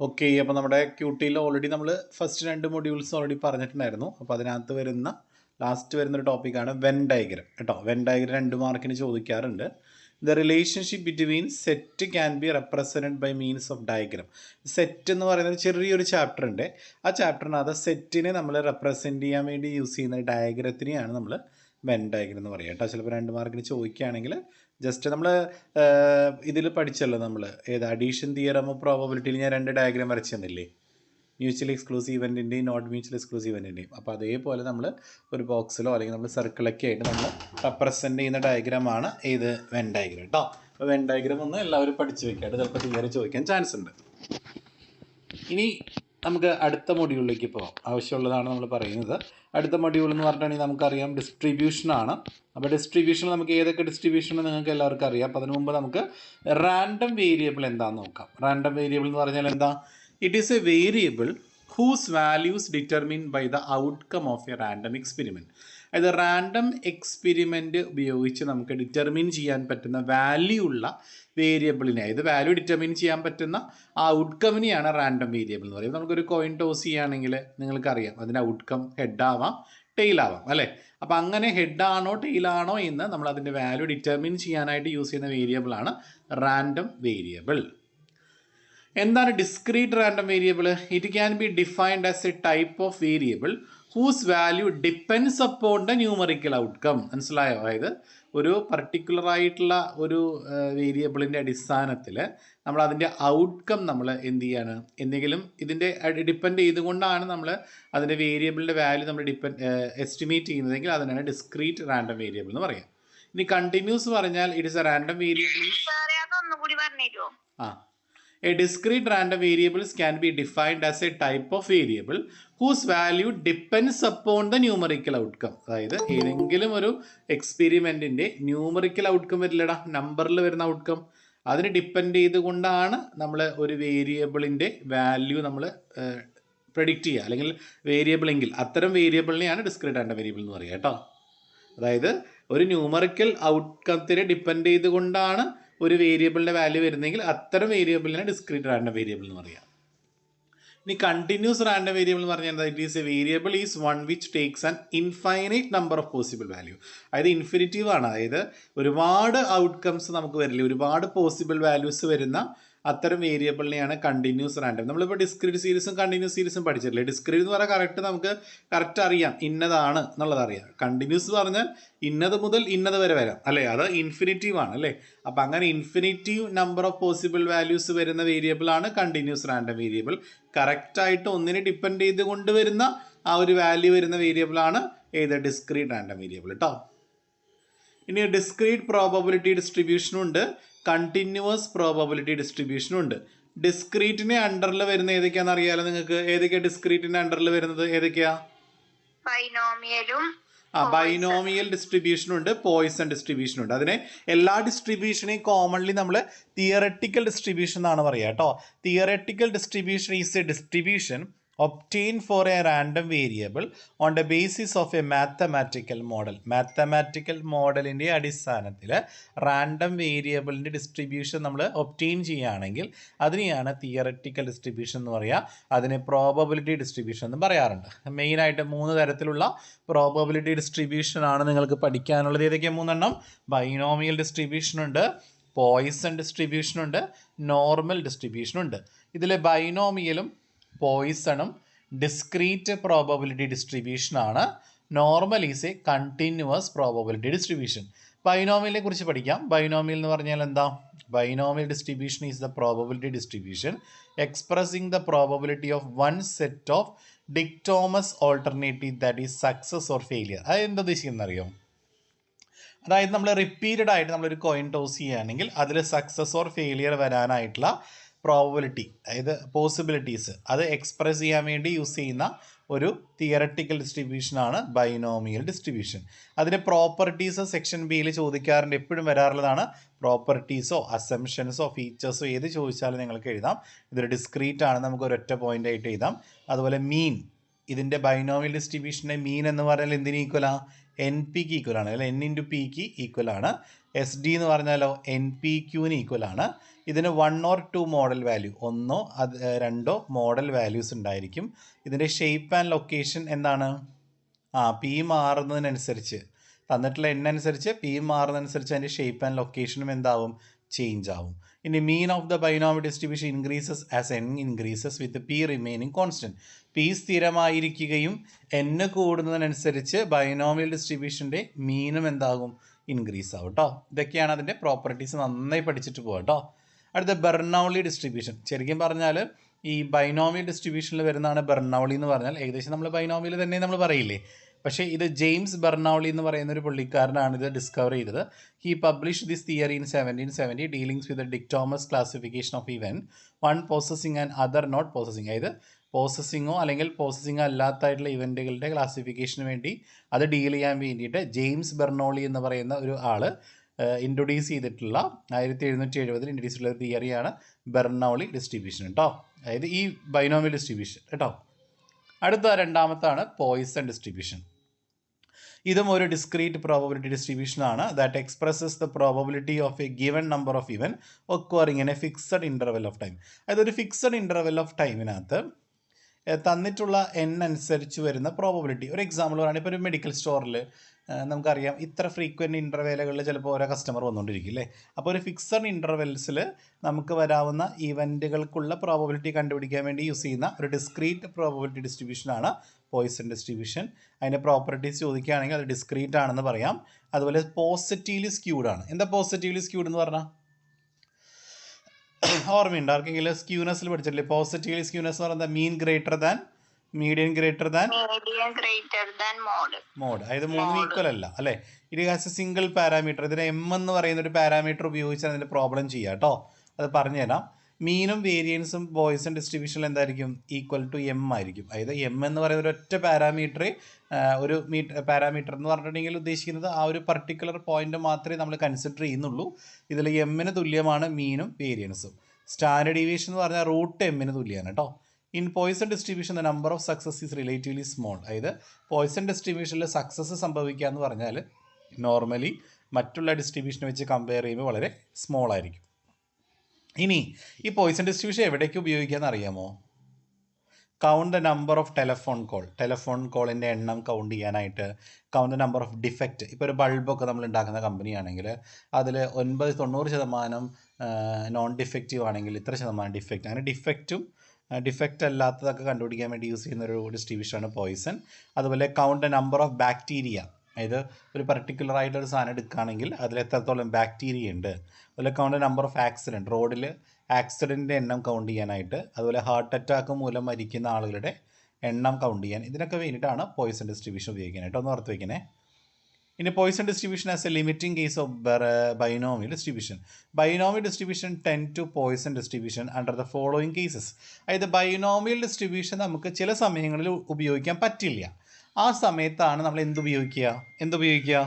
Okay അപ്പോൾ നമ്മുടെ ക്യൂട്ടിയിൽ ഓൾറെഡി നമ്മൾ ഫസ്റ്റ് രണ്ട് മൊഡ്യൂൾസ് ഓൾറെഡി പറഞ്ഞിട്ടുണ്ടായിരുന്നു. അപ്പോൾ അതിനകത്ത് വരുന്ന ലാസ്റ്റ് വരുന്നൊരു ടോപ്പിക്കാണ് വെൻ ഡയഗ്രം കേട്ടോ വെൻ ഡയഗ്രം രണ്ട് മാർക്കിന് ചോദിക്കാറുണ്ട്. The relationship between set can be represented by means of diagram set എന്ന് പറയുന്ന ഒരു ചെറിയൊരു ചാപ്റ്റർ ഉണ്ട്. ആ ചാപ്റ്ററിനകത്ത് സെറ്റിനെ നമ്മൾ റെപ്രസെന്റ് ചെയ്യാൻ വേണ്ടി യൂസ് ചെയ്യുന്ന ഡയഗ്രത്തിനെയാണ് നമ്മൾ വെൻ ഡയഗ്രം എന്ന് പറയുക കേട്ടോ ചിലപ്പോൾ രണ്ട് മാർക്കിന് ചോദിക്കുകയാണെങ്കിൽ ജസ്റ്റ് നമ്മൾ ഇതിൽ പഠിച്ചല്ലോ നമ്മൾ ഏത്? അഡീഷൻ തിയറമോ പ്രോബബിലിറ്റിയിൽ ഞാൻ രണ്ട് ഡയഗ്രാം വരച്ചു തന്നില്ലേ മ്യൂച്വൽ എക്സ്ക്ലൂസീവ് ഇവന്റിന്റെയും നോട്ട് മ്യൂച്വൽ എക്സ്ക്ലൂസീവ് ഇവന്റിന്റെയും അപ്പോൾ അതേപോലെ നമ്മൾ ഒരു ബോക്സിലോ അല്ലെങ്കിൽ നമ്മൾ സർക്കിളൊക്കെ ആയിട്ട് നമ്മൾ റെപ്രസെന്റ് ചെയ്യുന്ന ഡയഗ്രാമാണ് ഏത്? വെൻ ഡയഗ്രാം കേട്ടോ അപ്പോൾ വെൻ ഡയഗ്രാം ഒന്ന് എല്ലാവരും പഠിച്ചു വെക്കാട്ട് ചിലപ്പോൾ തിയറി ചോദിക്കാൻ ചാൻസ് ഉണ്ട്. ഇനി നമുക്ക് അടുത്ത മൊഡ്യൂളിലേക്ക് പോകാം ആവശ്യമുള്ളതാണ് നമ്മൾ പറയുന്നത്. അടുത്ത മൊഡ്യൂൾ എന്ന് പറഞ്ഞിട്ടുണ്ടെങ്കിൽ നമുക്കറിയാം ഡിസ്ട്രിബ്യൂഷനാണ് അപ്പോൾ ഡിസ്ട്രിബ്യൂഷൻ നമുക്ക് ഏതൊക്കെ ഡിസ്ട്രിബ്യൂഷൻ നിങ്ങൾക്ക് എല്ലാവർക്കും അറിയാം. അപ്പോൾ അതിനുമുമ്പ് നമുക്ക് റാൻഡം വേരിയബിൾ എന്താണെന്ന് നോക്കാം. റാൻഡം വേരിയബിൾ എന്ന് പറഞ്ഞാൽ എന്താ? It is a variable whose values determine by the outcome of a random experiment അതായത് റാൻഡം എക്സ്പെരിമെന്റ് ഉപയോഗിച്ച് നമുക്ക് ഡിറ്റർമിൻ ചെയ്യാൻ പറ്റുന്ന വാല്യൂ ഉള്ള വേരിയബിളിനെ അതായത് വാല്യൂ ഡിറ്റർമിൻ ചെയ്യാൻ പറ്റുന്ന ആ ഔട്ട്കമിനെയാണ് റാൻഡം വേരിയബിൾ എന്ന് പറയുന്നത്. നമുക്കൊരു കോയിൻ ടോസ് ചെയ്യുകയാണെങ്കിൽ നിങ്ങൾക്കറിയാം അതിന്റെ ഔട്ട്കം ഹെഡ് ആവാം ടെയിൽ ആവാം അല്ലേ? അപ്പോൾ അങ്ങനെ ഹെഡാണോ ടെയിലാണോ എന്ന് നമ്മൾ അതിന്റെ വാല്യൂ ഡിറ്റർമിൻ ചെയ്യാനായിട്ട് യൂസ് ചെയ്യുന്ന വേരിയബിളാണ് റാൻഡം വേരിയബിൾ എന്താണ് discrete random variable it can be defined as a type of variable whose value depends upon the numerical outcome മനസ്സിലായോ? അതായത് ഒരു പർട്ടിക്കുലർ ആയിട്ടുള്ള ഒരു വേരിയബിളിന്റെ അടിസ്ഥാനത്തിൽ നമ്മൾ അതിന്റെ ഔട്ട്കം നമ്മൾ എന്ത് ചെയ്യാണ്? എന്തെങ്കിലും ഇതിന്റെ ഡിപ്പെൻഡ് ചെയ്തുകൊണ്ടാണ് നമ്മൾ അതിന്റെ വേരിയബിളിന്റെ വാല്യൂ നമ്മൾ ഡിപ്പെൻഡ് എസ്റ്റിമേറ്റ് ചെയ്യുന്നതെങ്കിൽ അതിനാണ് ഡിസ്ക്രീറ്റ് റാൻഡം വേരിയബിൾ എന്ന് പറയാം. ഇനി കണ്ടിന്യൂസ് പറഞ്ഞാൽ it is a random variable ആ. A discrete random variables can be defined as a type of variable whose value depends upon the numerical outcome. അതായത് ഏതെങ്കിലും ഒരു എക്സ്പെരിമെന്റിന്റെ ന്യൂമറിക്കൽ ഔട്ട്കം വരില്ലടാ നമ്പറിൽ വരുന്ന ഔട്ട്കം അതിന് ഡിപ്പെൻഡ് ചെയ്തുകൊണ്ടാണ് നമ്മൾ ഒരു വേരിയബിളിന്റെ വാല്യൂ നമ്മൾ പ്രഡിക്റ്റ് ചെയ്യുക. അല്ലെങ്കിൽ വേരിയബിൾ എങ്കിൽ അത്തരം വേരിയബിളിനെയാണ് ഡിസ്ക്രീറ്റ് ആൻഡ് വേരിയബിൾ എന്ന് പറയുക കേട്ടോ. അതായത് ഒരു ന്യൂമറിക്കൽ ഔട്ട്കത്തിനെ ഡിപ്പെൻഡ് ചെയ്തുകൊണ്ടാണ് ഒരു വേരിയബിളിന്റെ വാല്യൂ വരുന്നെങ്കിൽ അത്തരം വേരിയബിളിനെ ഡിസ്ക്രീറ്റ് റാൻഡം വേരിയബിൾ എന്ന് പറയാം. ഇനി കണ്ടിന്യൂസ് റാൻഡം വേരിയബിൾ എന്ന് പറഞ്ഞാൽ it is a variable is one which takes an infinite number of possible value അതായത് ഇൻഫിനിറ്റീവ് ആണ്. അതായത് ഒരുപാട് ഔട്ട്കംസ് നമുക്ക് വരില്ല? ഒരുപാട് പോസിബിൾ വാല്യൂസ് വരുന്ന അത്തരം വേരിയബിളിനെയാണ് കണ്ടിന്യൂസ് റാൻഡം നമ്മളിപ്പോൾ ഡിസ്ക്രീറ്റ് സീരീസും കണ്ടിന്യൂസ് സീരീസും പഠിച്ചിട്ടില്ലേ? ഡിസ്ക്രീറ്റ് എന്ന് പറഞ്ഞാൽ കറക്റ്റ് നമുക്ക് കറക്റ്റ് അറിയാം. ഇന്നതാണ് എന്നുള്ളത് അറിയാം. കണ്ടിന്യൂസ് പറഞ്ഞാൽ ഇന്നത് മുതൽ ഇന്നത് വരെ വരാം. അല്ലേ? അത് ഇൻഫിനിറ്റീവ് ആണ് അല്ലേ? അപ്പം അങ്ങനെ infinitive number of possible values വരുന്ന വേരിയബിൾ ആണ് കണ്ടിന്യൂസ് റാൻഡം വേരിയബിൾ കറക്റ്റായിട്ട് ഒന്നിനെ ഡിപ്പെൻഡ് ചെയ്ത് കൊണ്ടുവരുന്ന ആ ഒരു വാല്യൂ വരുന്ന വേരിയബിൾ ആണ് ഏത്? ഡിസ്ക്രീറ്റ് റാൻഡം വേരിയബിൾ കേട്ടോ ഇനി ഡിസ്ക്രീറ്റ് പ്രോബബിലിറ്റി ഡിസ്ട്രിബ്യൂഷനും ഉണ്ട്. കണ്ടിന്യൂസ് പ്രോബബിലിറ്റി ഡിസ്ട്രിബ്യൂഷനും ഉണ്ട്. ഡിസ്ക്രീറ്റിനെ അണ്ടറിൽ വരുന്ന ഏതൊക്കെയാണെന്ന് അറിയാലോ നിങ്ങൾക്ക്? ഏതൊക്കെയാണ് ഡിസ്ക്രീറ്റിന്റെ അണ്ടറിൽ വരുന്നത്? ഏതൊക്കെയാ? ബൈനോമിയലും ആ ബൈനോമിയൽ ഡിസ്ട്രിബ്യൂഷനും ഉണ്ട്. പോയിസൺ ഡിസ്ട്രിബ്യൂഷനും ഉണ്ട്. അതിനെ എല്ലാ ഡിസ്ട്രിബ്യൂഷനെയും കോമൺലി നമ്മൾ തിയറട്ടിക്കൽ ഡിസ്ട്രിബ്യൂഷൻ എന്നാണ് പറയുക കേട്ടോ theoretical distribution is a distribution obtained for a random variable on the basis of a mathematical model. Mathematical മോഡലിന്റെ അടിസ്ഥാനത്തിൽ റാൻഡം വേരിയബിളിന്റെ ഡിസ്ട്രിബ്യൂഷൻ നമ്മൾ ഒപ്റ്റെയിൻ ചെയ്യുകയാണെങ്കിൽ അതിനെയാണ് തിയററ്റിക്കൽ ഡിസ്ട്രിബ്യൂഷൻ എന്ന് പറയുക. അതിനെ പ്രോബബിലിറ്റി ഡിസ്ട്രിബ്യൂഷൻ എന്ന് പറയാറുണ്ട്. മെയിനായിട്ട് മൂന്ന് തരത്തിലുള്ള പ്രോബബിലിറ്റി ഡിസ്ട്രിബ്യൂഷൻ ആണ് നിങ്ങൾക്ക് പഠിക്കാനുള്ളത്. ഏതൊക്കെ മൂന്നെണ്ണം? ബൈനോമിയൽ ഡിസ്ട്രിബ്യൂഷൻ ഉണ്ട് പോയിസൺ ഡിസ്ട്രിബ്യൂഷൻ ഉണ്ട് നോർമൽ ഡിസ്ട്രിബ്യൂഷൻ ഉണ്ട്. ഇതിൽ ബൈനോമിയലും പോയിസണും ഡിസ്ക്രീറ്റ് പ്രോബബിലിറ്റി ഡിസ്ട്രിബ്യൂഷൻ ആണ്. Normal is a continuous probability distribution ബൈനോമിയലിനെ കുറിച്ച് പഠിക്കാം. ബൈനോമിയൽ എന്ന് പറഞ്ഞാൽ എന്താ? Binomial distribution is the probability distribution expressing the probability of one set of dichotomous alternative that is success or failure അത് എന്താ ഉദ്ദേശിക്കുന്നത് അറിയോ അതായത് നമ്മൾ റിപ്പീറ്റഡ് ആയിട്ട് നമ്മളൊരു കോയിൻ ടോസ് ചെയ്യുകയാണെങ്കിൽ അതിൽ സക്സസ് ഓർ ഫെയിലിയർ വരാനായിട്ടുള്ള പ്രോബബിലിറ്റി അതായത് പോസിബിലിറ്റീസ് അത് എക്സ്പ്രസ് ചെയ്യാൻ വേണ്ടി യൂസ് ചെയ്യുന്ന ഒരു തിയറട്ടിക്കൽ ഡിസ്ട്രിബ്യൂഷനാണ് ബൈനോമിയൽ ഡിസ്ട്രിബ്യൂഷൻ അതിന്റെ പ്രോപ്പർട്ടീസ് സെക്ഷൻ ബിയിൽ ചോദിക്കാറുണ്ട് എപ്പോഴും വരാറുള്ളതാണ് പ്രോപ്പർട്ടീസോ അസംഷൻസോ ഫീച്ചേഴ്സോ ഏത് ചോദിച്ചാലും നിങ്ങൾക്ക് എഴുതാം. ഇതൊരു ഡിസ്ക്രീറ്റ് ആണ് നമുക്ക് ഒരൊറ്റ പോയിന്റ് ആയിട്ട് എഴുതാം. അതുപോലെ മീൻ ഇതിന്റെ ബൈനോമിയൽ ഡിസ്ട്രിബ്യൂഷന്റെ മീൻ എന്ന് പറഞ്ഞാൽ എന്തിന് ഈക്വലാ എൻ പിക്ക് ഈക്വൽ ആണ് അല്ലെങ്കിൽ n into p q equal ആണ്. എസ് ഡി എന്ന് പറഞ്ഞാലോ എൻ പി ക്യൂവിന് ഈക്വൽ ആണ്. ഇതിന് one or two modal value ഒന്നോ അത് രണ്ടോ മോഡൽ വാല്യൂസ് ഉണ്ടായിരിക്കും. ഇതിന്റെ ഷേപ്പ് ആൻഡ് ലൊക്കേഷൻ എന്താണ്? ആ പി മാറുന്നതിനനുസരിച്ച്. തന്നിട്ടുള്ള എണ്ണ അനുസരിച്ച് പി മാറുന്നതനുസരിച്ച് അതിന്റെ ഷേപ്പ് ആൻഡ് ലൊക്കേഷനും എന്താവും? ചേഞ്ച് ആവും. ഇനി mean of the binomial distribution increases as n increases with p remaining constant p സ്ഥിരമായിരിക്കുകയും n കൂടുന്നതിനനുസരിച്ച് ബൈനോമിയൽ ഡിസ്ട്രിബ്യൂഷന്റെ മീനും എന്താകും? ഇൻക്രീസ് ആവും കേട്ടോ ഇതൊക്കെയാണ് അതിന്റെ പ്രോപ്പർട്ടീസ് നന്നായി പഠിച്ചിട്ട് പോകാം കേട്ടോ അടുത്ത ബെർണൗളി ഡിസ്ട്രിബ്യൂഷൻ ശരിക്കും പറഞ്ഞാൽ ഈ ബൈനോമിയൽ ഡിസ്ട്രിബ്യൂഷനിൽ വരുന്നതാണ് ബെർണൗളി എന്ന് പറഞ്ഞാൽ. ഏകദേശം നമ്മൾ ബൈനോമിയൽ തന്നെ നമ്മൾ പറയില്ലേ? പക്ഷേ ഇത് ജെയിംസ് ബെർണൗളി എന്ന് പറയുന്ന ഒരു പുള്ളിക്കാരനാണ് ഇത് ഡിസ്കവർ ചെയ്തത്. He publish this theory in seventeen seventy dealings with dichotomous classification of event one possessing and other not possessing അതായത് പോസസിങ്ങോ അല്ലെങ്കിൽ പ്രോസസ്സിങ്ങോ അല്ലാത്തായിട്ടുള്ള ഇവന്റുകളുടെ ക്ലാസിഫിക്കേഷന് വേണ്ടി അത് ഡീൽ ചെയ്യാൻ വേണ്ടിയിട്ട് ജെയിംസ് ബെർണോളി എന്ന് പറയുന്ന ഒരു ആൾ ഇൻട്രൊഡ്യൂസ് ചെയ്തിട്ടുള്ള ആയിരത്തി എഴുന്നൂറ്റി എഴുപതിൽ ഇൻട്രൊഡ്യൂസ് ചെയ്തിട്ടുള്ള തിയറിയാണ് ബെർണോളി ഡിസ്ട്രിബ്യൂഷൻ കേട്ടോ അതായത് ഈ ബൈനോമിയൽ ഡിസ്ട്രിബ്യൂഷൻ കേട്ടോ. അടുത്ത രണ്ടാമത്താണ് പോയിസൺ ഡിസ്ട്രിബ്യൂഷൻ ഇതും ഒരു ഡിസ്ക്രീറ്റ് പ്രോബബിലിറ്റി ഡിസ്ട്രിബ്യൂഷൻ ആണ്. That expresses the probability of a given number of event occurring in a fixed interval of time അതായത് ഒരു ഫിക്സഡ് ഇന്റർവെൽ ഓഫ് ടൈമിനകത്ത് തന്നിട്ടുള്ള എൻ അനുസരിച്ച് വരുന്ന പ്രോബബിലിറ്റി ഒരു എക്സാമ്പിൾ പറയുകയാണെങ്കിൽ ഇപ്പോൾ ഒരു മെഡിക്കൽ സ്റ്റോറിൽ നമുക്കറിയാം ഇത്ര ഫ്രീക്വന്റ് ഇന്റർവെലുകളിൽ ചിലപ്പോൾ ഓരോ കസ്റ്റമർ വന്നുകൊണ്ടിരിക്കും അല്ലേ അപ്പോൾ ഒരു ഫിക്സഡ് ഇന്റർവെൽസിൽ നമുക്ക് വരാവുന്ന ഇവന്റുകൾക്കുള്ള പ്രോബബിലിറ്റി കണ്ടുപിടിക്കാൻ വേണ്ടി യൂസ് ചെയ്യുന്ന ഒരു ഡിസ്ക്രീറ്റ് പ്രോബബിലിറ്റി ഡിസ്ട്രിബ്യൂഷനാണ് പോയിസൺ ഡിസ്ട്രിബ്യൂഷൻ അതിന്റെ പ്രോപ്പർട്ടീസ് ചോദിക്കുകയാണെങ്കിൽ അത് ഡിസ്ക്രീറ്റ് ആണെന്ന് പറയാം. അതുപോലെ പോസിറ്റീവ്ലി സ്ക്യൂഡ് ആണ്. എന്താ പോസിറ്റീവ്ലി സ്ക്യൂഡ് എന്ന് പറഞ്ഞാൽ ഓർമ്മയുണ്ട്? ആർക്കെങ്കിലും സ്ക്യൂനെസ്സിൽ പഠിച്ചിട്ടില്ലേ? പോസിറ്റീവ്ലി സ്ക്യൂനെസ് എന്ന് പറയുന്നത് mean greater than medium greater than medium greater than mode mode അതായത് മൂന്നും ഈക്വൽ അല്ല അല്ലെ? ഇത് ഹാസ് എ സിംഗിൾ പാരാമീറ്റർ ഇതിന് എം എന്ന് പറയുന്ന ഒരു പാരാമീറ്റർ ഉപയോഗിച്ചാൽ അതിന്റെ പ്രോബ്ലം ചെയ്യാം കേട്ടോ. അത് പറഞ്ഞു തരാം മീനും വേരിയൻസും ബോയ്സും ഡിസ്ട്രിബ്യൂഷനിൽ എന്തായിരിക്കും? ഈക്വൽ ടു എം ആയിരിക്കും. അതായത് എം എന്ന് പറയുന്ന ഒരു ഒറ്റ പാരാമീറ്റർ ഒരു മീറ്റർ പാരാമീറ്റർ എന്ന് പറഞ്ഞിട്ടുണ്ടെങ്കിൽ ഉദ്ദേശിക്കുന്നത് ആ ഒരു പർട്ടിക്കുലർ പോയിന്റ് മാത്രമേ നമ്മൾ കൺസിഡർ ചെയ്യുന്നുള്ളൂ. ഇതിൽ എമ്മിന് തുല്യമാണ് മീനും വേരിയൻസും സ്റ്റാൻഡേർഡ് ഡീവിയേഷൻ എന്ന് പറഞ്ഞാൽ റൂട്ട് എമ്മിന് തുല്യമാണ് കേട്ടോ. In Poisson distribution the number of success is relatively small അതായത് പോയിസൺ ഡിസ്ട്രിബ്യൂഷനിൽ സക്സസ് സംഭവിക്കുക എന്ന് പറഞ്ഞാൽ നോർമലി മറ്റുള്ള ഡിസ്ട്രിബ്യൂഷനെ വെച്ച് കമ്പയർ ചെയ്യുമ്പോൾ വളരെ സ്മോൾ ആയിരിക്കും. ഇനി ഈ പോയിസൺ ഡിസ്ട്രിബ്യൂഷൻ എവിടേക്ക് ഉപയോഗിക്കാമെന്ന് അറിയാമോ count the number of telephone call telephone കോളിന്റെ എണ്ണം കൗണ്ട് ചെയ്യാനായിട്ട് count the number of defect ഇപ്പോൾ ഒരു ബൾബൊക്കെ നമ്മൾ ഉണ്ടാക്കുന്ന കമ്പനിയാണെങ്കിൽ അതിൽ ഒൻപത് തൊണ്ണൂറ് ശതമാനം നോൺ ഡിഫക്റ്റീവ് ആണെങ്കിൽ ഇത്ര ശതമാനം ഡിഫക്റ്റ് അങ്ങനെ ഡിഫക്റ്റും ഡിഫക്റ്റ് അല്ലാത്തതൊക്കെ കണ്ടുപിടിക്കാൻ വേണ്ടി യൂസ് ചെയ്യുന്ന ഒരു ഡിസ്ട്രിബ്യൂഷനാണ് പോയിസൺ അതുപോലെ കൗണ്ട് നമ്പർ ഓഫ് ബാക്ടീരിയ അതായത് ഒരു പർട്ടിക്കുലർ ആയിട്ടൊരു സാധനം എടുക്കുകയാണെങ്കിൽ അതിൽ എത്രത്തോളം ബാക്ടീരിയ ഉണ്ട്. അതുപോലെ കൗണ്ട് നമ്പർ ഓഫ് ആക്സിഡന്റ് റോഡിൽ ആക്സിഡന്റിന്റെ എണ്ണം കൗണ്ട് ചെയ്യാനായിട്ട്. അതുപോലെ ഹാർട്ട് അറ്റാക്ക് മൂലം മരിക്കുന്ന ആളുകളുടെ എണ്ണം കൗണ്ട് ചെയ്യാൻ. ഇതിനൊക്കെ വേണ്ടിയിട്ടാണ് പോയിസൺ ഡിസ്ട്രിബ്യൂഷൻ ഉപയോഗിക്കാനായിട്ട് ഒന്ന് ഓർത്ത് വയ്ക്കണേ ഇനി Poisson distribution as a limiting case of binomial distribution binomial distribution tend to Poisson distribution under the following cases അതായത് ബൈനോമിയൽ ഡിസ്ട്രിബ്യൂഷൻ നമുക്ക് ചില സമയങ്ങളിൽ ഉപയോഗിക്കാൻ പറ്റില്ല. ആ സമയത്താണ് നമ്മൾ എന്ത് ഉപയോഗിക്കുക? എന്തുപയോഗിക്കുക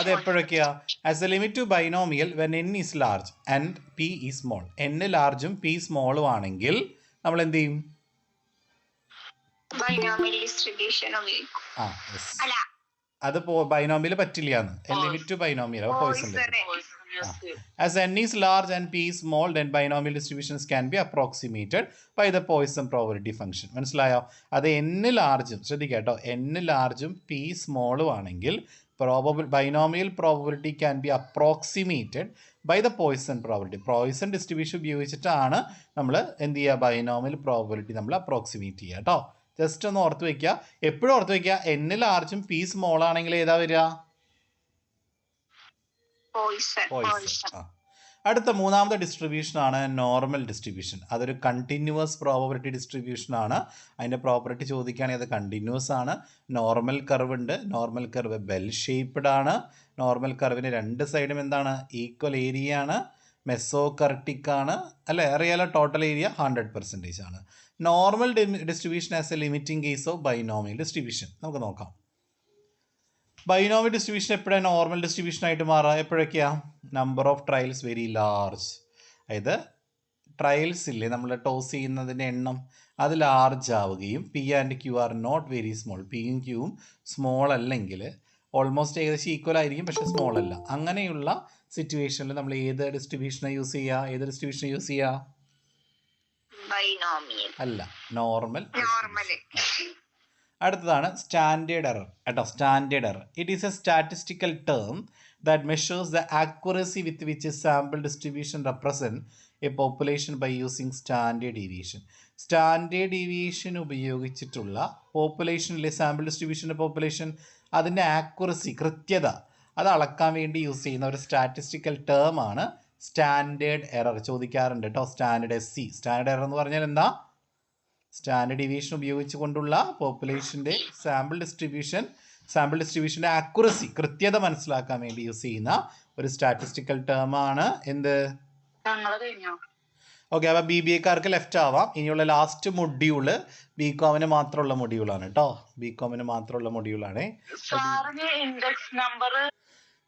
അത് എപ്പോഴൊക്കെയാ? As a limit to binomial when n is large and p is small n ലാർജും p സ്മോളും ആണെങ്കിൽ നമ്മൾ എന്ത് ചെയ്യും? ബൈനോമിയൽ ഡിസ്ട്രിബ്യൂഷൻ ഉപയോഗിക്കും ആ യെസ് അല്ല. അത് ബൈനോമിയൽ പറ്റില്ല n limit to binomial Poisson Poisson As n is large and p is small, then binomial distributions can be approximated by the Poisson probability function. മനസ്സിലായോ? അത് n ലാർജും ശ്രദ്ധിക്കുക കേട്ടോ. n ലാർജും p സ്മോളും ആണെങ്കിൽ probable binomial probability can be approximated by the Poisson probability Poisson distribution ഉപയോഗിച്ചിട്ടാണ് നമ്മൾ എന്ത് ചെയ്യുക? ബൈനോമിയൽ പ്രോബിലിറ്റി നമ്മൾ അപ്രോക്സിമേറ്റ് ചെയ്യുക കേട്ടോ. ജസ്റ്റ് ഒന്ന് ഓർത്ത് വയ്ക്കുക എപ്പോഴും ഓർത്ത് വയ്ക്കുക എന്നിൽ ആർച്ചും പി സ്മോൾ ആണെങ്കിൽ ഏതാ വരിക? അടുത്ത മൂന്നാമത്തെ ഡിസ്ട്രിബ്യൂഷൻ ആണ് നോർമൽ ഡിസ്ട്രിബ്യൂഷൻ അതൊരു കണ്ടിന്യൂസ് പ്രോബബിലിറ്റി ഡിസ്ട്രിബ്യൂഷൻ ആണ്. അതിന്റെ പ്രോപ്പർട്ടി ചോദിക്കുകയാണെങ്കിൽ അത് കണ്ടിന്യൂസ് ആണ്. നോർമൽ കർവ് ഉണ്ട്. നോർമൽ കർവ് ബെൽ ഷേപ്പ്ഡ് ആണ് നോർമൽ കർവിന് രണ്ട് സൈഡും എന്താണ്? ഈക്വൽ ഏരിയ ആണ്. മെസ്സോകർട്ടിക് ആണ് അല്ലേ? അറിയാലോ ടോട്ടൽ ഏരിയ ഹൺഡ്രഡ് പെർസെന്റേജ് ആണ്. Normal distribution as a limiting case of binomial distribution നമുക്ക് നോക്കാം. ബൈനോമിയൽ ഡിസ്ട്രിബ്യൂഷൻ എപ്പോഴാണ് നോർമൽ ഡിസ്ട്രിബ്യൂഷൻ ആയിട്ട് മാറുക എപ്പോഴൊക്കെയാ? Number of trials very large അതായത് ട്രയൽസ് ഇല്ലേ? നമ്മൾ ടോസ് ചെയ്യുന്നതിന്റെ എണ്ണം അത് ലാർജ് ആവുകയും P and Q are not very small പിയും ക്യൂവും സ്മോൾ അല്ലെങ്കിൽ ഓൾമോസ്റ്റ് ഏകദേശം ഈക്വൽ ആയിരിക്കും പക്ഷേ സ്മോൾ അല്ല. അങ്ങനെയുള്ള സിറ്റുവേഷനിൽ നമ്മൾ ഏത് ഡിസ്ട്രിബ്യൂഷനെ യൂസ് ചെയ്യുക ഏത് ഡിസ്ട്രിബ്യൂഷനെ യൂസ് ചെയ്യുക ബൈനോമിയൽ അല്ല നോർമൽ നോർമൽ അടുത്തതാണ് സ്റ്റാൻഡേർഡ് എറർ കേട്ടോ standard error it is a statistical term that measures the accuracy with which sample distribution represent a population by using standard deviation standard deviation ഉപയോഗിച്ചിട്ടുള്ള പോപ്പുലേഷനിലെ sample ഡിസ്ട്രിബ്യൂഷന്റെ population അതിന്റെ accuracy കൃത്യത അത് അളക്കാൻ വേണ്ടി യൂസ് ചെയ്യുന്ന ഒരു സ്റ്റാറ്റിസ്റ്റിക്കൽ ടേം ആണ് സ്റ്റാൻഡേർഡ് എറർ ചോദിക്കാറുണ്ട് കേട്ടോ standard S C standard error എന്ന് പറഞ്ഞാൽ എന്താ? സ്റ്റാൻഡേർഡ് ഡിവിഷൻ ഉപയോഗിച്ചുകൊണ്ടുള്ള പോപ്പുലേഷന്റെ സാമ്പിൾ ഡിസ്ട്രിബ്യൂഷൻ സാമ്പിൾ ഡിസ്ട്രിബ്യൂഷന്റെ ആക്യുറസി കൃത്യത മനസ്സിലാക്കാൻ വേണ്ടി യൂസ് ചെയ്യുന്ന ഒരു സ്റ്റാറ്റിസ്റ്റിക്കൽ ടേം ആണ്. എന്ത്? ഓക്കെ അപ്പോൾ ബി ബി എക്കാർക്ക് ലെഫ്റ്റ് ആവാം. ഇനിയുള്ള ലാസ്റ്റ് മൊഡ്യൂൾ ബി കോമിന് മാത്രമുള്ള മൊഡ്യൂളാണ് കേട്ടോ ബി കോമിന് മാത്രമുള്ള മൊഡ്യൂളാണ് ഇൻഡെക്സ് നമ്പർ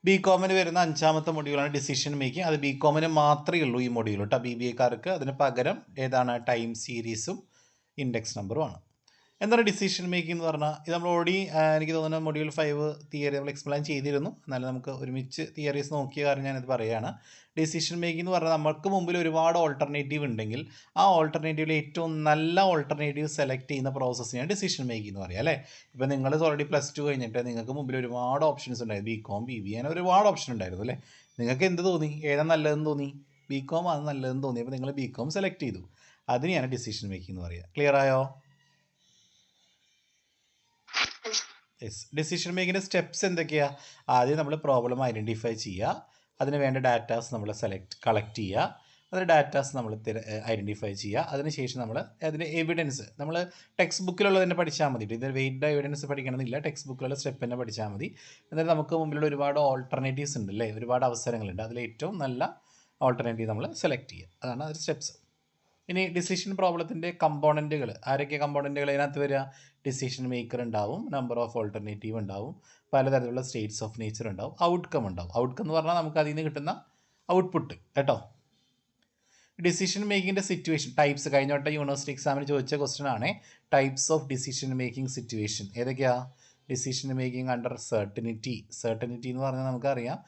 ബി കോമിന് വരുന്ന അഞ്ചാമത്തെ മൊഡ്യൂളാണ് ഡിസിഷൻ മേക്കിംഗ് അത് ബി കോമിന് മാത്രമേ ഉള്ളൂ ഈ മൊഡ്യൂൾ കേട്ടോ ബി ബി എക്കാർക്ക് അതിന് പകരം ഏതാണ് ടൈം സീരീസും ഇൻഡെക്സ് നമ്പറുമാണ് എന്താണ് ഡിസിഷൻ മേക്കിംഗ് എന്ന് പറഞ്ഞാൽ ഇത് നമ്മൾ ഓൾറെഡി എനിക്ക് തോന്നുന്ന മൊഡ്യൂൾ ഫൈവ് തിയറി നമ്മൾ എക്സ്പ്ലെയിൻ ചെയ്തിരുന്നു. എന്നാലും നമുക്ക് ഒരുമിച്ച് തിയറീസ് നോക്കിയ കാരണം ഞാനിത് പറയുകയാണ്. ഡിസിഷൻ മേക്കിംഗ് എന്ന് പറഞ്ഞാൽ നമുക്ക് മുമ്പിൽ ഒരുപാട് ഓൾട്ടർനേറ്റീവ് ഉണ്ടെങ്കിൽ ആ ഓൾട്ടർനേറ്റീവിൽ ഏറ്റവും നല്ല ഓൾട്ടർനേറ്റീവ് സെലക്ട് ചെയ്യുന്ന പ്രോസസ്സിനെയാണ് ഡിസിഷൻ മേക്കിംഗ് എന്ന് പറയുക അല്ലേ? ഇപ്പോൾ നിങ്ങൾ ഓൾറെഡി പ്ലസ് ടു കഴിഞ്ഞിട്ട് നിങ്ങൾക്ക് മുമ്പിൽ ഒരുപാട് ഓപ്ഷൻസ് ഉണ്ടായിരുന്നു ബി കോം ബി ബി അങ്ങനെ ഒരുപാട് ഓപ്ഷൻ ഉണ്ടായിരുന്നു അല്ലേ? നിങ്ങൾക്ക് എന്ത് തോന്നി? ഏതാ നല്ലതെന്ന് തോന്നി? ബി കോം ആണ് നല്ലതെന്ന് തോന്നി? അപ്പോൾ നിങ്ങൾ ബി കോം സെലക്ട് ചെയ്തു. അതിനെയാണ് ഡിസിഷൻ മേക്കിംഗ് എന്ന് പറയുക. ക്ലിയർ ആയോ? യെസ് ഡിസിഷൻ മേക്കിന്റെ സ്റ്റെപ്സ് എന്തൊക്കെയാണ് ആദ്യം നമ്മൾ പ്രോബ്ലം ഐഡന്റിഫൈ ചെയ്യുക. അതിന് വേണ്ട ഡാറ്റാസ് നമ്മൾ സെലക്ട് കളക്ട് ചെയ്യുക. അതിന് ഡാറ്റാസ് നമ്മൾ ഐഡന്റിഫൈ ചെയ്യുക. അതിനുശേഷം നമ്മൾ അതിന്റെ എവിഡൻസ് നമ്മൾ ടെക്സ്റ്റ് ബുക്കിലുള്ളത് തന്നെ പഠിച്ചാൽ മതി ഇത് വെയിറ്റ് എവിഡൻസ് പഠിക്കണമെന്നില്ല. ടെക്സ്റ്റ് ബുക്കിലുള്ള സ്റ്റെപ്പ് തന്നെ പഠിച്ചാൽ മതി. എന്നിട്ട് നമുക്ക് മുമ്പിലുള്ള ഒരുപാട് ഓൾട്ടർനേറ്റീവ്സ് ഉണ്ട് അല്ലേ ഒരുപാട് അവസരങ്ങളുണ്ട്. അതിൽ ഏറ്റവും നല്ല ഓൾട്ടർനേറ്റീവ് നമ്മൾ സെലക്ട് ചെയ്യുക. അതാണ് അതിന്റെ സ്റ്റെപ്സ് ഇനി ഡിസിഷൻ പ്രോബ്ലത്തിന്റെ കമ്പോണന്റുകൾ ആരൊക്കെ കമ്പോണന്റുകൾ അതിനകത്ത് വരിക ഡിസിഷൻ മേക്കർ ഉണ്ടാവും നമ്പർ ഓഫ് ഓൾട്ടർനേറ്റീവ് ഉണ്ടാവും പലതരത്തിലുള്ള സ്റ്റേറ്റ്സ് ഓഫ് നേച്ചർ ഉണ്ടാവും ഔട്ട്കം ഉണ്ടാവും. ഔട്ട്കം എന്ന് പറഞ്ഞാൽ നമുക്ക് അതിൽ നിന്ന് കിട്ടുന്ന ഔട്ട്പുട്ട് കേട്ടോ. ഡിസിഷൻ മേക്കിങ്ങിന്റെ സിറ്റുവേഷൻ ടൈപ്സ് കഴിഞ്ഞ വട്ടം യൂണിവേഴ്സിറ്റി എക്സാമിന് ചോദിച്ച ക്വസ്റ്റൻ ആണ്. Types of decision making situation ഏതൊക്കെയാണ് decision making under certainty certainty എന്ന് പറഞ്ഞാൽ നമുക്കറിയാം.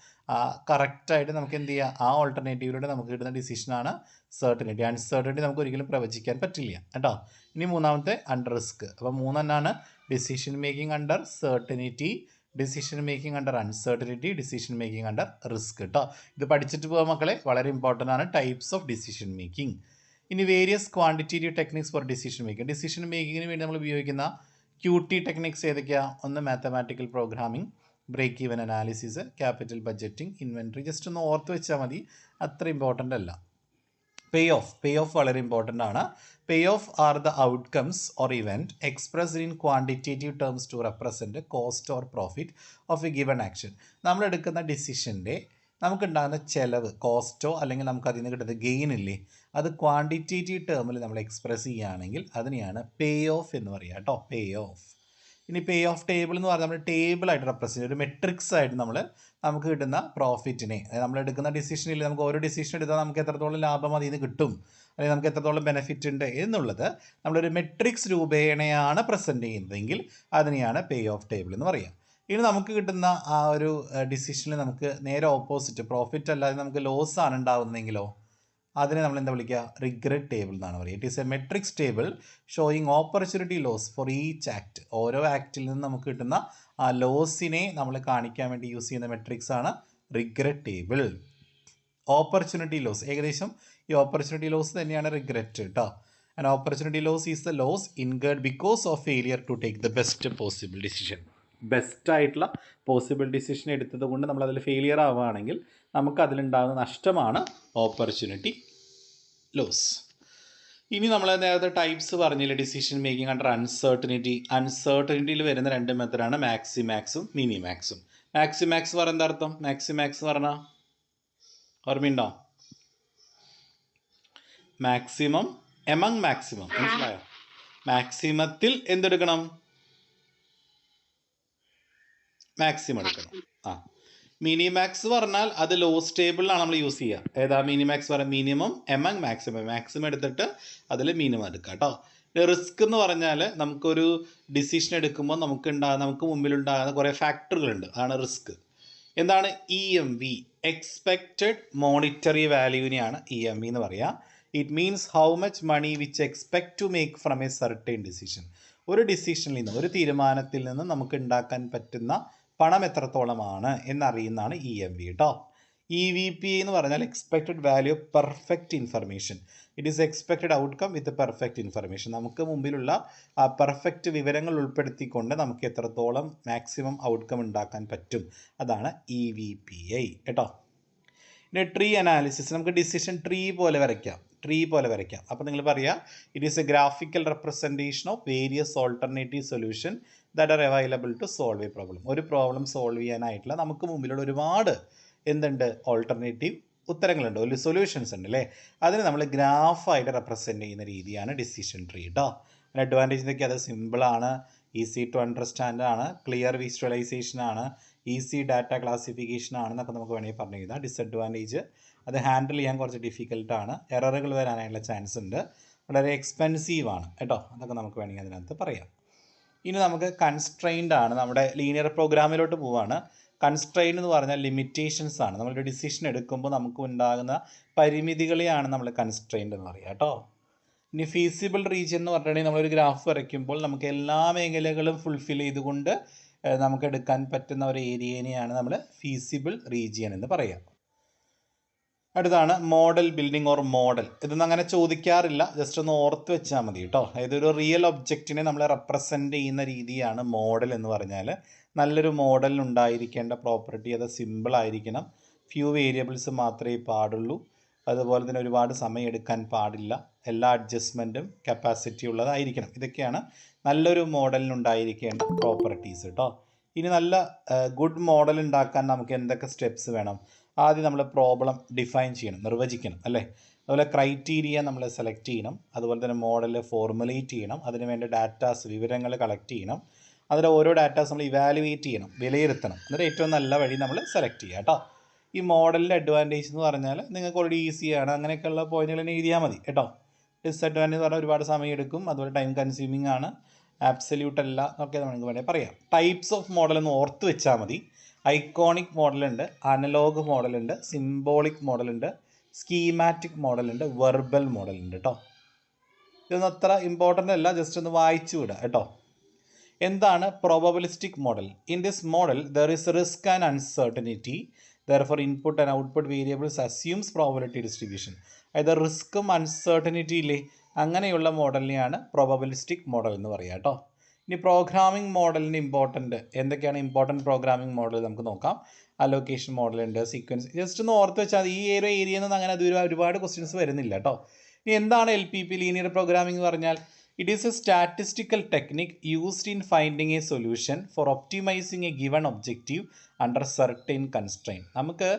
കറക്റ്റായിട്ട് നമുക്ക് എന്ത് ചെയ്യാം? ആ ഓൾട്ടർനേറ്റീവിലൂടെ നമുക്ക് കിട്ടുന്ന ഡിസിഷനാണ് സെർട്ടനിറ്റി അൺസെർട്ടനിറ്റി നമുക്ക് ഒരിക്കലും പ്രവചിക്കാൻ പറ്റില്ല. കേട്ടോ? ഇനി മൂന്നാമത്തെ അണ്ടർ റിസ്ക് അപ്പോൾ മൂന്നെണ്ണാണ്. Decision making under certainty decision making under uncertainty decision making under risk കേട്ടോ? ഇത് പഠിച്ചിട്ട് പോകാൻ മക്കളെ. വളരെ ഇമ്പോർട്ടന്റ് ആണ്. ടൈപ്സ് ഓഫ് ഡിസിഷൻ മേക്കിംഗ് ഇനി various quantitative techniques for decision making decision മേക്കിങ്ങിന് വേണ്ടി നമ്മൾ ഉപയോഗിക്കുന്ന ക്യൂ ടി ടെക്നിക്സ് ഏതൊക്കെയാണ് ഒന്ന് mathematical programming break even analysis capital budgeting inventory just ഒന്ന് ഓർത്ത് വെച്ചാൽ മതി. അത്ര ഇമ്പോർട്ടന്റ് അല്ല. പേ ഓഫ് പേ ഓഫ് വളരെ ഇമ്പോർട്ടന്റ് ആണ്. Pay off are the outcomes or event expressed in quantitative terms to represent cost or profit of a given action നമ്മൾ എടുക്കുന്ന ഡിസിഷന്റെ നമുക്കുണ്ടാകുന്ന ചിലവ് കോസ്റ്റോ അല്ലെങ്കിൽ നമുക്ക് അതിൽ നിന്ന് കിട്ടുന്ന ഗെയിൻ ഇല്ലേ? അത് ക്വാണ്ടിറ്റേറ്റീവ് ടേമിൽ നമ്മൾ എക്സ്പ്രസ് ചെയ്യുകയാണെങ്കിൽ അതിനെയാണ് പേ ഓഫ് എന്ന് പറയുക. കേട്ടോ പേ ഓഫ് ഇനി പേ ഓഫ് ടേബിൾ എന്ന് പറഞ്ഞാൽ നമ്മൾ ടേബിൾ ആയിട്ട് റെപ്രസെന്റ് ഒരു മെട്രിക്സ് ആയിട്ട് നമ്മൾ നമുക്ക് കിട്ടുന്ന പ്രോഫിറ്റിനെ അതായത് നമ്മൾ എടുക്കുന്ന ഡിസിഷനിൽ നമുക്ക് ഓരോ ഡിസിഷൻ എടുത്താൽ നമുക്ക് എത്രത്തോളം ലാഭം അതിൽ നിന്ന് കിട്ടും. അല്ലെങ്കിൽ നമുക്ക് എത്രത്തോളം ബെനിഫിറ്റ് ഉണ്ട് എന്നുള്ളത് നമ്മളൊരു മെട്രിക്സ് രൂപേണയാണ് പ്രസന്റ് ചെയ്യുന്നതെങ്കിൽ അതിനെയാണ് പേ ഓഫ് ടേബിൾ എന്ന് പറയുക ഇനി നമുക്ക് കിട്ടുന്ന ആ ഒരു ഡിസിഷനിൽ നമുക്ക് നേരെ ഓപ്പോസിറ്റ് പ്രോഫിറ്റ് അല്ലാതെ നമുക്ക് ലോസ് ആണ് ഉണ്ടാകുന്നതെങ്കിലോ അതിനെ നമ്മൾ എന്താ വിളിക്കുക? റിഗ്രറ്റ് ടേബിൾ എന്നാണ് പറയുക. It is a matrix table showing opportunity loss for each act ഓരോ ആക്റ്റിൽ നിന്ന് നമുക്ക് കിട്ടുന്ന ആ ലോസിനെ നമ്മൾ കാണിക്കാൻ വേണ്ടി യൂസ് ചെയ്യുന്ന മെട്രിക്സ് ആണ് റിഗ്രറ്റ് ടേബിൾ ഓപ്പർച്യൂണിറ്റി ലോസ് ഏകദേശം ഈ ഓപ്പർച്യൂണിറ്റി ലോസ് തന്നെയാണ് റിഗ്രറ്റ് കേട്ടോ and opportunity loss is the loss incurred because of failure to take the best possible decision best ആയിട്ടുള്ള പോസിബിൾ ഡിസിഷൻ എടുത്തത് കൊണ്ട് നമ്മൾ അതിൽ ഫെയിലിയർ ആവുകയാണെങ്കിൽ നമുക്ക് അതിലുണ്ടാകുന്ന നഷ്ടമാണ് ഓപ്പർച്യൂണിറ്റി ലോസ് ഇനി നമ്മൾ നേരത്തെ ടൈപ്സ് പറഞ്ഞില്ല ഡിസിഷൻ മേക്കിംഗ് അണ്ടർ അൺസർട്ടനിറ്റി അൺസർട്ടനിറ്റിയിൽ വരുന്ന രണ്ട് മെത്തഡാണ് മാക്സിമാക്സും മിനിമാക്സും മാക്സിമാക്സ് പറഞ്ഞ എന്താ അർത്ഥം? മാക്സിമാക്സ് പറഞ്ഞ? ഓർമ്മയുണ്ടോ? മാക്സിമം എമംഗ് മാക്സിമം മനസ്സിലായോ? മാക്സിമത്തിൽ എന്തെടുക്കണം? മാക്സിമം എടുക്കണം. ആ. മിനിമാക്സ് പറഞ്ഞാൽ അത് ലോസ് ടേബിളിലാണ് നമ്മൾ യൂസ് ചെയ്യുക. ഏതാ മിനിമാക്സ് പറയാം മിനിമം എമംഗ് മാക്സിമം മാക്സിമം എടുത്തിട്ട് അതിൽ മിനിമം എടുക്കുക കേട്ടോ റിസ്ക് എന്ന് പറഞ്ഞാൽ നമുക്കൊരു ഡിസിഷൻ എടുക്കുമ്പോൾ നമുക്ക് ഉണ്ടാകുന്ന നമുക്ക് മുമ്പിലുണ്ടാകുന്ന കുറേ ഫാക്ടറുകളുണ്ട് അതാണ് റിസ്ക് എന്താണ് E M V expected monetary വാല്യൂവിനെയാണ് E M V എന്ന് പറയുക it means how much money which expect to make from a certain decision ഒരു ഡിസിഷനിൽ നിന്ന് ഒരു തീരുമാനത്തിൽ നിന്ന് നമുക്ക് ഉണ്ടാക്കാൻ പറ്റുന്ന പണം എത്രത്തോളമാണ് എന്നറിയുന്നതാണ് ഇ എം വി കേട്ടോ ഇ വി പി എന്ന് പറഞ്ഞാൽ expected value of perfect information it is expected outcome with perfect information നമുക്ക് മുമ്പിലുള്ള ആ പെർഫെക്റ്റ് വിവരങ്ങൾ ഉൾപ്പെടുത്തിക്കൊണ്ട് നമുക്ക് എത്രത്തോളം മാക്സിമം ഔട്ട്കം ഉണ്ടാക്കാൻ പറ്റും. അതാണ് ഇ വി പി ഐ കേട്ടോ പിന്നെ ട്രീ അനാലിസിസ് നമുക്ക് ഡിസിഷൻ ട്രീ പോലെ വരയ്ക്കാം. ട്രീ പോലെ വരയ്ക്കാം. അപ്പോൾ നിങ്ങൾ പറയുക it is a graphical representation of various alternative solution that are available to solve a problem ഒരു പ്രോബ്ലം സോൾവ് ചെയ്യാനായിട്ടുള്ള നമുക്ക് മുമ്പിലുള്ള ഒരുപാട് എന്തുണ്ട്? ഓൾട്ടർനേറ്റീവ് ഉത്തരങ്ങളുണ്ട്. ഒരു സൊല്യൂഷൻസ് ഉണ്ട് അല്ലേ? അതിന് നമ്മൾ ഗ്രാഫായിട്ട് റെപ്രസെന്റ് ചെയ്യുന്ന രീതിയാണ് ഡിസിഷൻ ട്രീ കേട്ടോ അതിന് അഡ്വാന്റേജ് എന്തൊക്കെയാണ് അത് സിമ്പിളാണ് ഈസി ടു അണ്ടർസ്റ്റാൻഡ് ആണ് ക്ലിയർ വിഷ്വലൈസേഷൻ ആണ്. ഈസി ഡാറ്റ ക്ലാസിഫിക്കേഷൻ ആണെന്നൊക്കെ നമുക്ക് വേണമെങ്കിൽ പറഞ്ഞു കഴിഞ്ഞാൽ ഡിസഡ്വാന്റേജ് അത് ഹാൻഡിൽ ചെയ്യാൻ കുറച്ച് ഡിഫിക്കൽട്ടാണ് എററുകൾ വരാനായിട്ടുള്ള ചാൻസ് ഉണ്ട്. വളരെ എക്സ്പെൻസീവ് ആണ്. കേട്ടോ? അതൊക്കെ നമുക്ക് വേണമെങ്കിൽ അതിനകത്ത് പറയാം. ഇനി നമുക്ക് കൺസ്ട്രെയിൻഡ് ആണ്. നമ്മുടെ ലീനിയർ പ്രോഗ്രാമിലോട്ട് പോവാണ്. കൺസ്ട്രെയിൻ എന്ന് പറഞ്ഞാൽ ലിമിറ്റേഷൻസ് ആണ്. നമ്മളൊരു ഡിസിഷൻ എടുക്കുമ്പോൾ നമുക്ക് ഉണ്ടാകുന്ന പരിമിതികളെയാണ് നമ്മൾ കൺസ്ട്രെയിൻഡ് എന്ന് പറയുക കേട്ടോ? ഇനി ഫീസിബിൾ റീജിയൻ എന്ന് പറഞ്ഞിട്ടുണ്ടെങ്കിൽ നമ്മളൊരു ഗ്രാഫ് വരയ്ക്കുമ്പോൾ നമുക്ക് എല്ലാ മേഖലകളും ഫുൾഫിൽ ചെയ്തുകൊണ്ട് നമുക്ക് എടുക്കാൻ പറ്റുന്ന ഒരു ഏരിയനെയാണ് നമ്മൾ ഫീസിബിൾ റീജിയൻ എന്ന് പറയുക അടുത്താണ് മോഡൽ ബിൽഡിംഗ് ഓർ മോഡൽ ഇതൊന്നും അങ്ങനെ ചോദിക്കാറില്ല. ജസ്റ്റ് ഒന്ന് ഓർത്ത് വെച്ചാൽ മതി കേട്ടോ അതായത് ഒരു റിയൽ ഒബ്ജക്റ്റിനെ നമ്മൾ റെപ്രസെന്റ് ചെയ്യുന്ന രീതിയാണ് മോഡൽ എന്ന് പറഞ്ഞാൽ നല്ലൊരു മോഡൽ ഉണ്ടായിരിക്കേണ്ട പ്രോപ്പർട്ടി അത് സിമ്പിൾ ആയിരിക്കണം. ഫ്യൂ വേരിയബിൾസ് മാത്രമേ പാടുള്ളൂ. അതുപോലെ തന്നെ ഒരുപാട് സമയം എടുക്കാൻ പാടില്ല. എല്ലാ അഡ്ജസ്റ്റ്മെന്റും കപ്പാസിറ്റി ഉള്ളതായിരിക്കണം. ഇതൊക്കെയാണ് നല്ലൊരു മോഡലിനുണ്ടായിരിക്കേണ്ട പ്രോപ്പർട്ടീസ് കേട്ടോ ഇനി നല്ല ഗുഡ് മോഡൽ ഉണ്ടാക്കാൻ നമുക്ക് എന്തൊക്കെ സ്റ്റെപ്സ് വേണം? ആദ്യം നമ്മൾ പ്രോബ്ലം ഡിഫൈൻ ചെയ്യണം നിർവചിക്കണം അല്ലേ? അതുപോലെ ക്രൈറ്റീരിയ നമ്മൾ സെലക്ട് ചെയ്യണം അതുപോലെ തന്നെ മോഡൽ ഫോർമുലേറ്റ് ചെയ്യണം അതിന് വേണ്ട ഡാറ്റാസ് വിവരങ്ങൾ കളക്ട് ചെയ്യണം അതിലെ ഓരോ ഡാറ്റാസ് നമ്മൾ ഇവാലുവേറ്റ് ചെയ്യണം വിലയിരുത്തണം. എന്നിട്ട് ഏറ്റവും നല്ല വഴി നമ്മൾ സെലക്ട് ചെയ്യുക കേട്ടോ ഈ മോഡലിന്റെ അഡ്വാന്റേജ് എന്ന് പറഞ്ഞാൽ നിങ്ങൾക്ക് ഓൾറെഡി ഈസിയാണ് അങ്ങനെയൊക്കെയുള്ള പോയിന്റുകൾ തന്നെ എഴുതിയാൽ മതി കേട്ടോ ഡിസ്അഡ്വാന്റേജ് എന്ന് പറഞ്ഞാൽ ഒരുപാട് സമയം എടുക്കും അതുപോലെ ടൈം കൺസ്യൂമിംഗ് ആണ്. ആബ്സല്യൂട്ട് അല്ല എന്നൊക്കെ നമുക്ക് വേണമെങ്കിൽ പറയാം. ടൈപ്സ് ഓഫ് മോഡൽ എന്ന് ഓർത്ത് വെച്ചാൽ മതി. ഐക്കോണിക് മോഡലുണ്ട് അനലോഗ് മോഡലുണ്ട് സിംബോളിക് മോഡലുണ്ട് സ്കീമാറ്റിക് മോഡലുണ്ട് വെർബൽ മോഡലുണ്ട് കേട്ടോ ഇതൊന്നും അത്ര ഇമ്പോർട്ടന്റ് അല്ല ജസ്റ്റ് ഒന്ന് വായിച്ചു വിടുക കേട്ടോ എന്താണ് probabilistic model in this model there is risk and uncertainty for input and output variables assumes probability distribution അതായത് റിസ്ക്കും അൺസർട്ടനിറ്റി ഇല്ലേ? അങ്ങനെയുള്ള മോഡലിനെയാണ് പ്രോബബിലിസ്റ്റിക് മോഡൽ എന്ന് പറയുക കേട്ടോ ഇനി പ്രോഗ്രാമിംഗ് മോഡലിന് ഇമ്പോർട്ടന്റ് എന്തൊക്കെയാണ് ഇമ്പോർട്ടന്റ് പ്രോഗ്രാമിംഗ് മോഡൽ നമുക്ക് നോക്കാം. അലോക്കേഷൻ മോഡലുണ്ട് സീക്വൻസ് ജസ്റ്റ് ഒന്ന് ഓർത്ത് വെച്ചാൽ ഈ ഏരിയ ഏരിയയിൽ നിന്ന് അങ്ങനെ ഒരുപാട് ക്വസ്റ്റ്യൻസ് വരുന്നില്ല കേട്ടോ ഇനി എന്താണ് L P P linear programming എന്ന് പറഞ്ഞാൽ? It is a statistical technique used in finding a solution for optimizing a given objective under certain constraint നമുക്ക്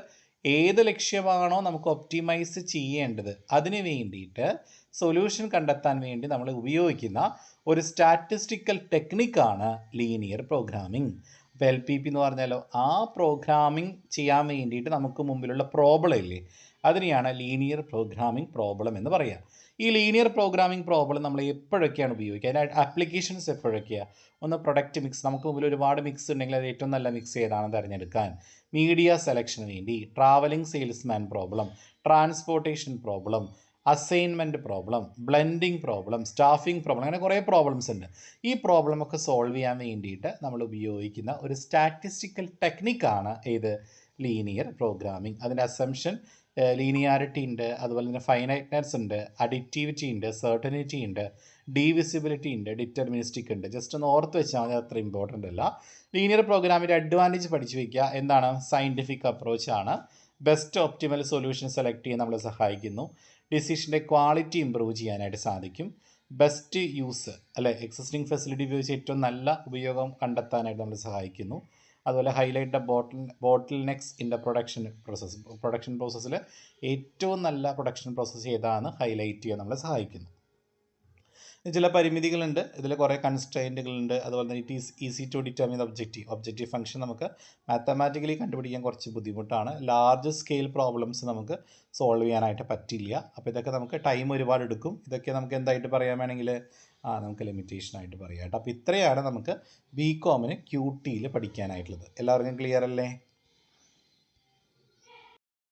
ഏത് ലക്ഷ്യമാണോ നമുക്ക് ഒപ്റ്റിമൈസ് ചെയ്യേണ്ടത്. അതിന് വേണ്ടിയിട്ട് സൊല്യൂഷൻ കണ്ടെത്താൻ വേണ്ടി നമ്മൾ ഉപയോഗിക്കുന്ന ഒരു സ്റ്റാറ്റിസ്റ്റിക്കൽ ടെക്നിക്കാണ് ലീനിയർ പ്രോഗ്രാമിംഗ് അപ്പോൾ എൽ പി പി എന്ന് പറഞ്ഞാലോ ആ പ്രോഗ്രാമിംഗ് ചെയ്യാൻ വേണ്ടിയിട്ട് നമുക്ക് മുമ്പിലുള്ള പ്രോബ്ലം ഇല്ലേ? അതിനെയാണ് ലീനിയർ പ്രോഗ്രാമിംഗ് പ്രോബ്ലം എന്ന് പറയുക ഈ ലീനിയർ പ്രോഗ്രാമിംഗ് പ്രോബ്ലം നമ്മൾ എപ്പോഴൊക്കെയാണ് ഉപയോഗിക്കുക? അതിന്റെ ആപ്ലിക്കേഷൻസ് എപ്പോഴൊക്കെയാണ് ഒന്ന് പ്രൊഡക്റ്റ് മിക്സ് നമുക്ക് മുമ്പിൽ ഒരുപാട് മിക്സ് ഉണ്ടെങ്കിൽ അത് ഏറ്റവും നല്ല മിക്സ് ഏതാണെന്ന് തിരഞ്ഞെടുക്കാൻ മീഡിയ സെലക്ഷന് വേണ്ടി travelling salesman problem transportation problem assignment problem blending problem staffing problem അങ്ങനെ കുറേ പ്രോബ്ലംസ് ഉണ്ട്. ഈ പ്രോബ്ലം ഒക്കെ സോൾവ് ചെയ്യാൻ വേണ്ടിയിട്ട് നമ്മൾ ഉപയോഗിക്കുന്ന ഒരു സ്റ്റാറ്റിസ്റ്റിക്കൽ ടെക്നിക്കാണ് ഏത്? ലീനിയർ പ്രോഗ്രാമിംഗ് അതിന്റെ അസംഷൻ ലീനിയാരിറ്റി ഉണ്ട് അതുപോലെ തന്നെ ഫൈനൈറ്റ്നെസ് ഉണ്ട് അഡിക്റ്റിവിറ്റി ഉണ്ട് സെർട്ടനിറ്റി ഉണ്ട് ഡീവിസിബിലിറ്റി ഉണ്ട് ഡിറ്റർമിനിസ്റ്റിക് ഉണ്ട്. ജസ്റ്റ് ഒന്ന് ഓർത്ത് വെച്ചാൽ മതി അത്ര ഇമ്പോർട്ടന്റ് അല്ല. ലീനിയർ പ്രോഗ്രാമിന്റെ അഡ്വാന്റേജ് പഠിച്ചു വയ്ക്കുക എന്താണ്? സയന്റിഫിക് ആണ്. ബെസ്റ്റ് ഒപ്റ്റിമൽ സൊല്യൂഷൻ സെലക്ട് ചെയ്യാൻ നമ്മളെ സഹായിക്കുന്നു. ഡിസിഷന്റെ ക്വാളിറ്റി ഇമ്പ്രൂവ് ചെയ്യാനായിട്ട് സാധിക്കും. ബെസ്റ്റ് യൂസ് അല്ലെ എക്സിസ്റ്റിംഗ് ഫെസിലിറ്റി ഉപയോഗിച്ച് ഏറ്റവും നല്ല ഉപയോഗം കണ്ടെത്താനായിട്ട് നമ്മളെ സഹായിക്കുന്നു. അതുപോലെ highlight the bottle bottlenecks in the production process production പ്രോസസ്സിൽ ഏറ്റവും നല്ല പ്രൊഡക്ഷൻ പ്രോസസ്സ് ഏതാണ് ഹൈലൈറ്റ് ചെയ്യാൻ നമ്മളെ സഹായിക്കുന്നു. ചില പരിമിതികളുണ്ട്. ഇതിൽ കുറേ കൺസ്ട്രെയിന്റുകളുണ്ട് അതുപോലെ തന്നെ it is easy to determine objective objective function നമുക്ക് മാത്തമാറ്റിക്കലി കണ്ടുപിടിക്കാൻ കുറച്ച് ബുദ്ധിമുട്ടാണ്. ലാർജ് സ്കെയിൽ പ്രോബ്ലംസ് നമുക്ക് സോൾവ് ചെയ്യാനായിട്ട് പറ്റില്ല. അപ്പോൾ ഇതൊക്കെ നമുക്ക് ടൈം ഒരുപാട് എടുക്കും. ഇതൊക്കെ നമുക്ക് എന്തായിട്ട് പറയാൻ വേണമെങ്കിൽ ആ നമുക്ക് ലിമിറ്റേഷൻ ആയിട്ട് പറയാം കേട്ടോ. അപ്പോൾ ഇത്രയാണ് നമുക്ക് ബി കോമിന് ക്യൂ ടിയിൽ പഠിക്കാനായിട്ടുള്ളത്. എല്ലാവർക്കും ക്ലിയർ അല്ലേ?